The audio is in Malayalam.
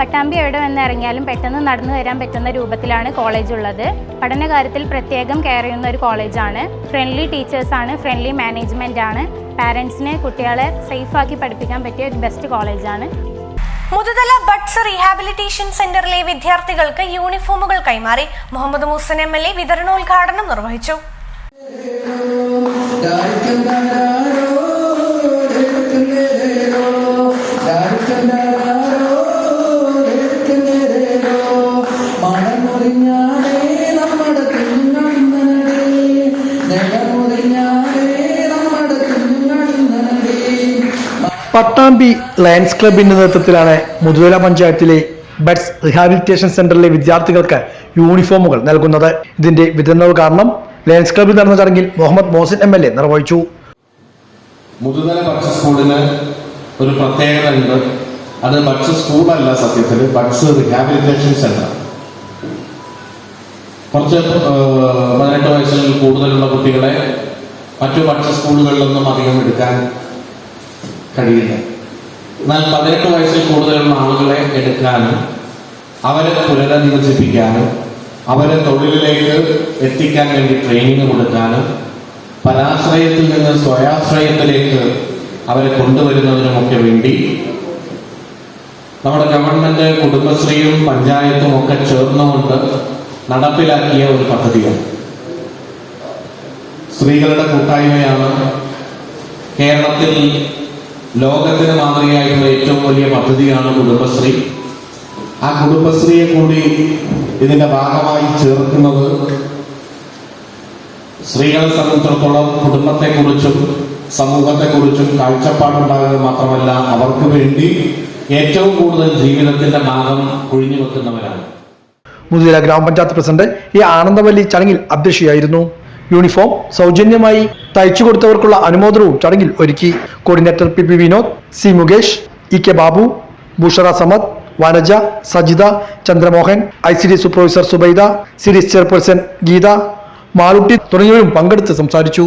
പട്ടാമ്പി എവിടെ വന്ന് ഇറങ്ങിയാലും പെട്ടെന്ന് നടന്നു വരാൻ പറ്റുന്ന രൂപത്തിലാണ് കോളേജ് ഉള്ളത്. പഠനകാര്യത്തിൽ പ്രത്യേകം കെയർ ചെയ്യുന്ന ഒരു കോളേജാണ് ഫ്രണ്ട്ലി ടീച്ചേഴ്സാണ് ഫ്രണ്ട്ലി മാനേജ്മെന്റ് ആണ്. പാരൻസിനെ കുട്ടികളെ സേഫാക്കി പഠിപ്പിക്കാൻ പറ്റിയ ഒരു ബെസ്റ്റ് കോളേജാണ് മുതുതല ബഡ്സ് റീഹാബിലിറ്റേഷൻ സെന്ററിലെ വിദ്യാർത്ഥികൾക്ക് യൂണിഫോമുകൾ കൈമാറി Muhammad Moosan M L A വിതരണോദ്ഘാടനം നിർവഹിച്ചു. മണമുറിഞ്ഞാടേ പട്ടാമ്പി ലയൺസ് ക്ലബിന്റെ നേതൃത്വത്തിലാണ് മുതുതല പഞ്ചായത്തിലെ ബഡ്സ് റിഹാബിലിറ്റേഷൻ സെന്ററിലെ വിദ്യാർത്ഥികൾക്ക് യൂണിഫോമുകൾ നൽകുന്നത്. ഇതിന്റെ വിതരണോദ്ഘാടനം ലയൺസ് ക്ലബിൽ നടന്ന ചടങ്ങിൽ Muhammad Mohsin M L A നിർവഹിച്ചു. മുതുതല ബഡ്സ് സ്കൂളിന് ഒരു പ്രത്യേകത ഉണ്ട് അത് ബഡ്സ് സ്കൂളല്ല സത്യത്തിൽ ബഡ്സ് റിഹാബിലിറ്റേഷൻ സെന്റർ കുറച്ച് പതിനെട്ട് വയസ്സിൽ കൂടുതലുള്ള കുട്ടികളെ മറ്റു ബഡ്സ് സ്കൂളുകളിലൊന്നും അധികം എടുക്കാൻ കഴിയില്ല. എന്നാൽ പതിനെട്ട് വയസ്സിൽ കൂടുതലുള്ള ആളുകളെ എടുക്കാനും അവരെ പുനരധിവസിപ്പിക്കാനും അവരെ തൊഴിലിലേക്ക് എത്തിക്കാൻ വേണ്ടി ട്രെയിനിങ് കൊടുക്കാനും പരാശ്രയത്തിൽ നിന്ന് സ്വയാശ്രയത്തിലേക്ക് അവരെ കൊണ്ടുവരുന്നതിനുമൊക്കെ വേണ്ടി നമ്മുടെ ഗവൺമെന്റ് കുടുംബശ്രീയും പഞ്ചായത്തും ഒക്കെ ചേർന്നുകൊണ്ട് നടപ്പിലാക്കിയ ഒരു പദ്ധതിയാണ്. സ്ത്രീകളുടെ കൂട്ടായ്മയാണ് കേരളത്തിൽ ലോകത്തിന് മാതൃകയായിട്ടുള്ള ഏറ്റവും വലിയ പദ്ധതിയാണ് കുടുംബശ്രീ. ആ കുടുംബശ്രീയെ കൂടി ഇതിന്റെ ഭാഗമായി ചേർക്കുന്നത് സ്ത്രീകളെ സംബന്ധിച്ചിടത്തോളം കുടുംബത്തെക്കുറിച്ചും സമൂഹത്തെക്കുറിച്ചും കാഴ്ചപ്പാടുണ്ടാകുന്നത് മാത്രമല്ല അവർക്ക് വേണ്ടി ഏറ്റവും കൂടുതൽ ജീവിതത്തിന്റെ ഭാഗം ഒഴിഞ്ഞു വെക്കുന്നവരാണ് മുതിര ഗ്രാമപഞ്ചായത്ത് പ്രസിഡന്റ് ഈ ആനന്ദവല്ലി ചടങ്ങിൽ അധ്യക്ഷയായിരുന്നു. യൂണിഫോം സൗജന്യമായി തയ്ച്ചു കൊടുത്തവർക്കുള്ള അനുമോദനവും ചടങ്ങിൽ ഒരുക്കി. Coordinator P P Vinod C Mukesh E K Babu Bushara Samad Vanaja Sajitha Chandramohan I C D supervisor Subaida series chairperson Geetha Malootty തുടങ്ങിയവരും പങ്കെടുത്ത് സംസാരിച്ചു.